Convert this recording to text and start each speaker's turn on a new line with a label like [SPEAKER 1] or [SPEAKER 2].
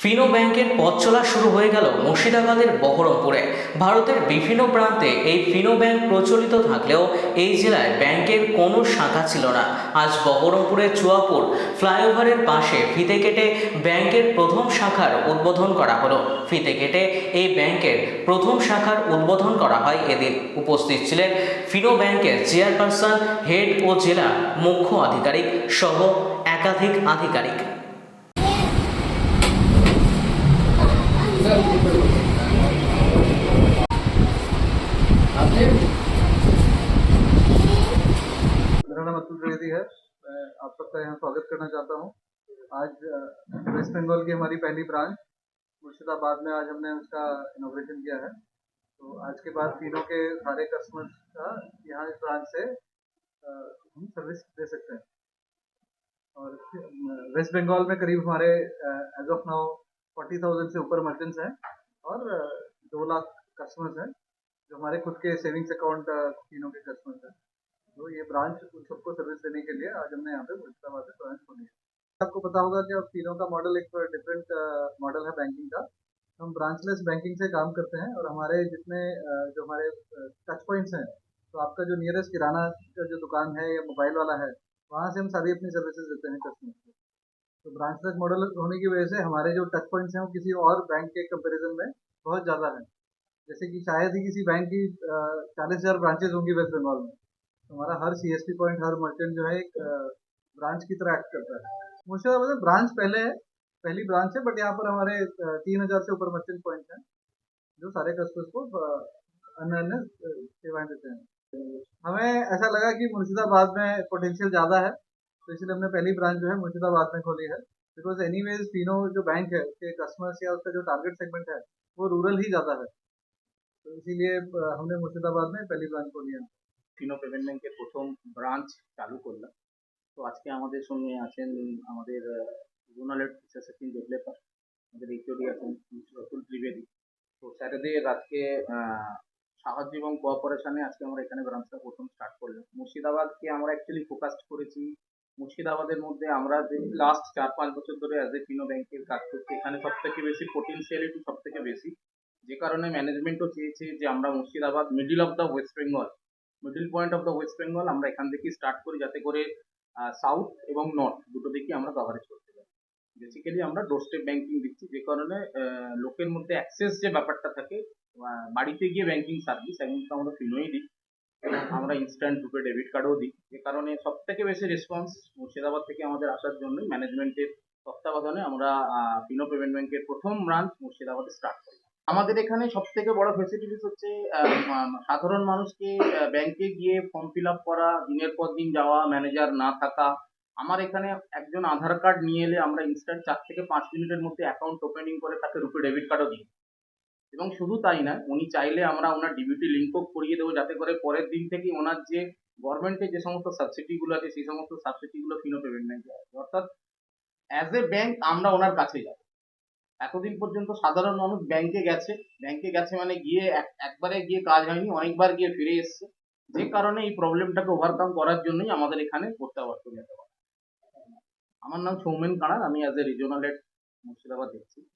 [SPEAKER 1] ফিনো ব্যাংকের পথ চলা শুরু হয়ে গেল মুর্শিদাবাদের বহরমপুরে। ভারতের বিভিন্ন প্রান্তে এই ফিনো ব্যাংক প্রচলিত থাকলেও এই জেলায় ব্যাংকের কোনো শাখা ছিল না। আজ বহরমপুরের চুয়াপুর ফ্লাইওভারের পাশে ফিতে কেটে ব্যাংকের প্রথম শাখার উদ্বোধন করা হলো। ফিতে কেটে এই ব্যাংকের প্রথম শাখার উদ্বোধন করা হয় এদিন। উপস্থিত ছিলেন ফিনো ব্যাংকের চেয়ারপারসন, হেড ও জেলা মুখ্য আধিকারিক সহ একাধিক আধিকারিক।
[SPEAKER 2] मेरा नाम अतुल त्रिवेदी है। मैं आप सबका यहाँ स्वागत करना चाहता हूँ। आज वेस्ट बंगाल की हमारी पहली ब्रांच, मुर्शिदाबाद में आज हमने उसका इनोग्रेशन किया है। तो आज के बाद तीनों के सारे कस्टमर्स का यहाँ इस ब्रांच से हम सर्विस दे सकते हैं। और वेस्ट बंगाल में करीब हमारे as of now forty thousand से ऊपर मर्चेंट्स हैं और दो लाख कस्टमर्स हैं जो हमारे खुद के सेविंग्स अकाउंट तीनों के कस्टमर्स हैं। तो ये ब्रांच उन सबको सर्विस देने के लिए आज हमने यहाँ पे मुर्शिदाबाद में ब्रांच खोली है। आपको पता होगा कि अब तीनों का मॉडल एक डिफरेंट मॉडल है बैंकिंग का। हम ब्रांचलेस बैंकिंग से काम करते हैं और हमारे जितने जो हमारे टच पॉइंट्स हैं तो आपका जो नियरेस्ट किराना का जो दुकान है या मोबाइल वाला है, वहाँ से हम सारी अपनी सर्विसेज़ देते हैं कस्टमर्स को तो ब्रांचलेस मॉडल होने की वजह से हमारे जो टच पॉइंट्स हैं वो किसी और बैंक के कंपेरिजन में बहुत ज़्यादा है। जैसे कि शायद ही किसी बैंक की चालीस हज़ार ब्रांचेज होंगी वेस्ट बंगाल में। तो हमारा हर सी एस पी पॉइंट हर मर्चेंट जो है एक ब्रांच की तरह एक्ट करता है। मुर्शिदाबाद में ब्रांच पहले है, पहली ब्रांच है बट यहाँ पर हमारे तीन हज़ार से ऊपर मर्चेंट पॉइंट हैं, जो सारे कस्टमर्स को अन्य अन्य सेवाएँ देते हैं। हमें ऐसा लगा कि मुर्शिदाबाद में पोटेंशियल ज़्यादा है तो इसलिए हमने पहली ब्रांच जो है मुर्शिदाबाद में खोली है बिकॉज एनी वेज तीनों जो बैंक है उसके कस्टमर्स या उसका जो टारगेट सेगमेंट है वो रूरल ही ज़्यादा है तो इसीलिए अ, हमने मुर्शिदाबाद में पहली ब्रांच खोली है
[SPEAKER 3] ফিনো পেমেন্ট ব্যাংকের প্রথম ব্রাঞ্চ চালু করলাম তো আজকে আমাদের সঙ্গে আছেন আমাদের জোনাল অ্যাসিস্ট্যান্ট ডেভেলপার আমাদের এইচওডি আছেন মিস্টার অতুল ত্রিবেদী তো স্যারেদের আজকে আহ, সাহায্য এবং কোঅপারেশনে আজকে আমরা এখানে ব্রাঞ্চটা প্রথম স্টার্ট করলাম মুর্শিদাবাদকে আমরা অ্যাকচুয়ালি ফোকাস করেছি মুর্শিদাবাদের মধ্যে আমরা যে লাস্ট চার, পাঁচ বছর ধরে অ্যাজ এ ফিনো ব্যাংকের কাজ করছি, এখানে সব থেকে বেশি পোটেন্সিয়ালিটি সব থেকে বেশি। যে কারণে ম্যানেজমেন্টও চেয়েছে যে আমরা Murshidabad middle of the West Bengal middle point of the West Bengal আমরা এখান থেকে স্টার্ট করি যাতে করে সাউথ এবং নর্থ দুটো দিকই আমরা কভারেজ করতে পারি। বেসিক্যালি আমরা ডোরস্টেপ ব্যাংকিং দিচ্ছি, যে কারণে লোকের মধ্যে অ্যাক্সেস যে ব্যাপারটা থাকে বাড়িতে গিয়ে ব্যাংকিং সার্ভিস এখন তো আমরা ফিনোই দিই। আমরা ইনস্ট্যান্ট রূপে ডেবিট কার্ডও দিই। যে কারণে সব থেকে বেশি রেসপন্স মুর্শিদাবাদ থেকে আমাদের আসার জন্যই ম্যানেজমেন্টের তত্ত্বাবধানে আমরা ফিনো পেমেন্ট ব্যাংকের প্রথম ব্রাঞ্চ মুর্শিদাবাদে স্টার্ট করি। আমাদের এখানে সব থেকে বড় ফেসিলিটিস হচ্ছে সাধারণ মানুষকে ব্যাংকে গিয়ে ফর্ম ফিল আপ করা, দিনের পর দিন যাওয়া ম্যানেজার না থাকা। আমার এখানে একজন আধার কার্ড নিয়ে এলে আমরা ইনস্ট্যান্ট চার থেকে পাঁচ মিনিটের মধ্যে অ্যাকাউন্ট ওপেনিং করে তাকে রুপে ডেবিট কার্ডও দিই। এবং শুধু তাই না, উনি চাইলে আমরা ওনার ডিবিটি লিঙ্কও করিয়ে দেবো যাতে করে পরের দিন থেকে ওনার যে গভর্নমেন্টের যে সমস্ত সাবসিডিগুলো আছে, সেই সমস্ত সাবসিডিগুলো ফিনো পেমেন্ট আছে অর্থাৎ অ্যাজ এ ব্যাংক আমরা ওনার কাছে যাব। এতদিন পর্যন্ত সাধারণ মানুষ ব্যাংকে গেছে। ব্যাংকে গেছে মানে গিয়ে এক- একবারে গিয়ে কাজ হয়নি, অনেকবার গিয়ে ফিরে এসছে। যে কারণে এই প্রবলেমটাকে ওভারকাম করার জন্যই আমাদের এখানে প্রত্যাবর্ত যেতে হবে আমার নাম সৌমেন কানার আমি as a regional head Murshidabad দেখছি